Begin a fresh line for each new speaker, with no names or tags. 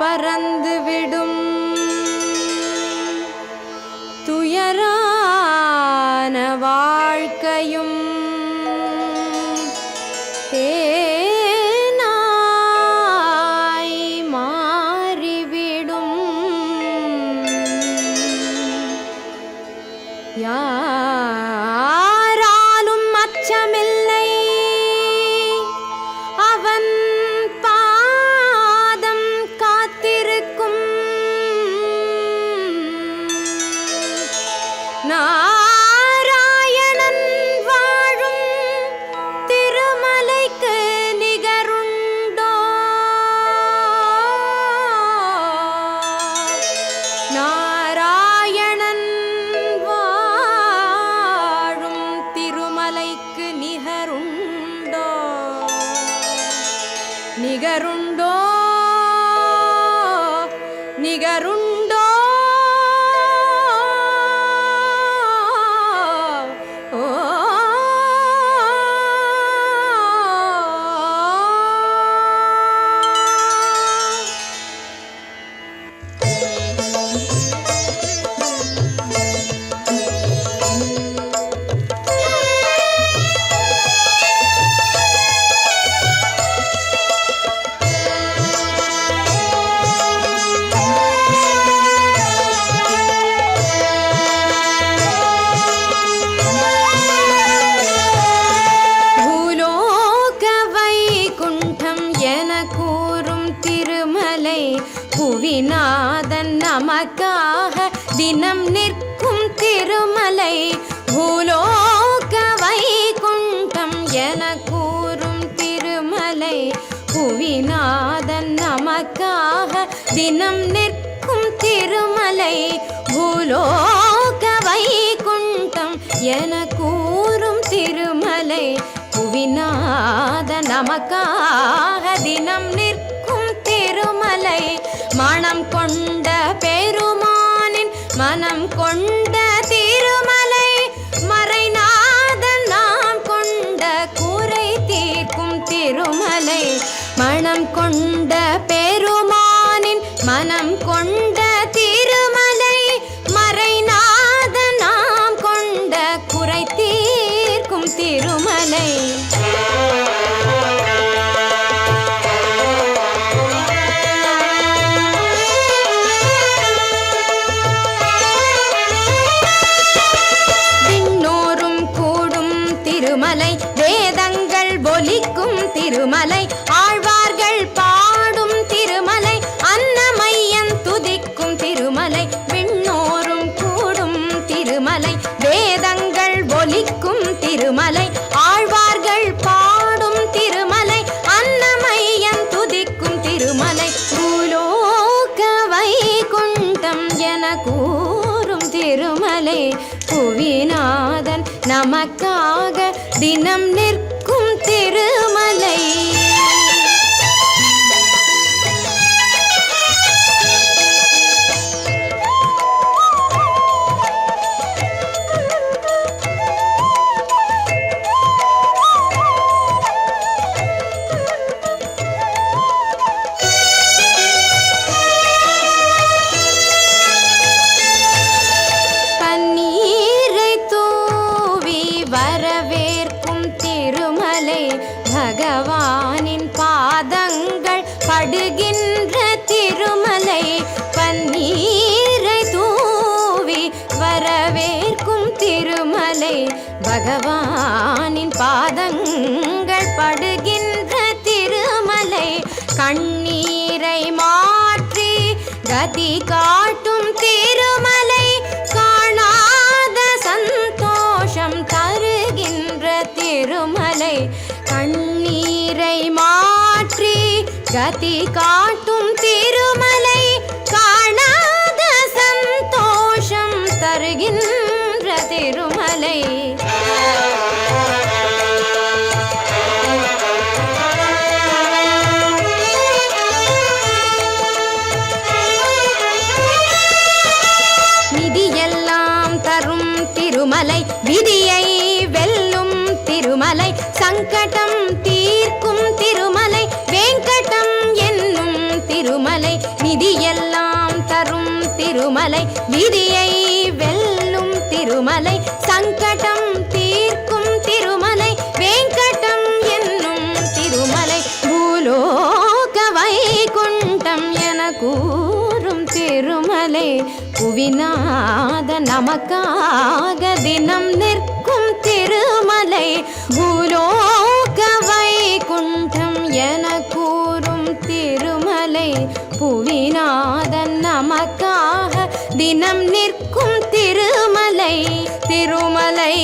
பறந்து விடும் நிகருண்டோ தினம் நிற்கும் திருமலை. பூலோக வைகுண்டம் என கூறும் திருமலை. புவிநாதன் நமக்காக தினம் நிற்கும் திருமலை. பூலோக வைகுண்டம் என கூறும் திருமலை. புவிநாத நமக்காக தினம் நிற்கும் திருமலை. மனம் கொண்ட கொண்ட திருமலை மறைநாதன் நாம் கொண்ட குறை தீர்க்கும் திருமலை. மனம் கொண்ட பெருமானின் மனம் கொண்ட திருமலை வேதங்கள் ஒலிக்கும் திருமலை. ஆழ்வார்கள் பாடும் திருமலை அன்னமையன் துதிக்கும் திருமலை விண்ணோரும் கூடும் திருமலை. வேதங்கள் ஒலிக்கும் திருமலை ஆழ்வார்கள் பாடும் திருமலை அன்னமையன் துதிக்கும் திருமலை. பூலோக வைகுண்டம் என கூறும் திருமலை புவினா நமக்காக தினம் நே பகவானின் பாதங்கள் படுகின்ற திருமலை பன்னீரை தூவி வரவேற்கும் திருமலை. பகவானின் பாதங்கள் படுகின்ற திருமலை கண்ணீரை மாற்றி கதி கதி காட்டும் திருமலை திருமலை விதியை வெல்லும் திருமலை சங்கடம் தீர்க்கும் திருமலை வேங்கடம் என்னும் திருமலை பூலோக வைகுண்டம் என கூறும் திருமலை. புவிநாத நமக்காக தினம் நிற்கும் திருமலை பூலோக வைகுண்டம் என கூறும் திருமலை. புவிநாதன் நமக்கா தினம் நிற்கும் திருமலை திருமலை.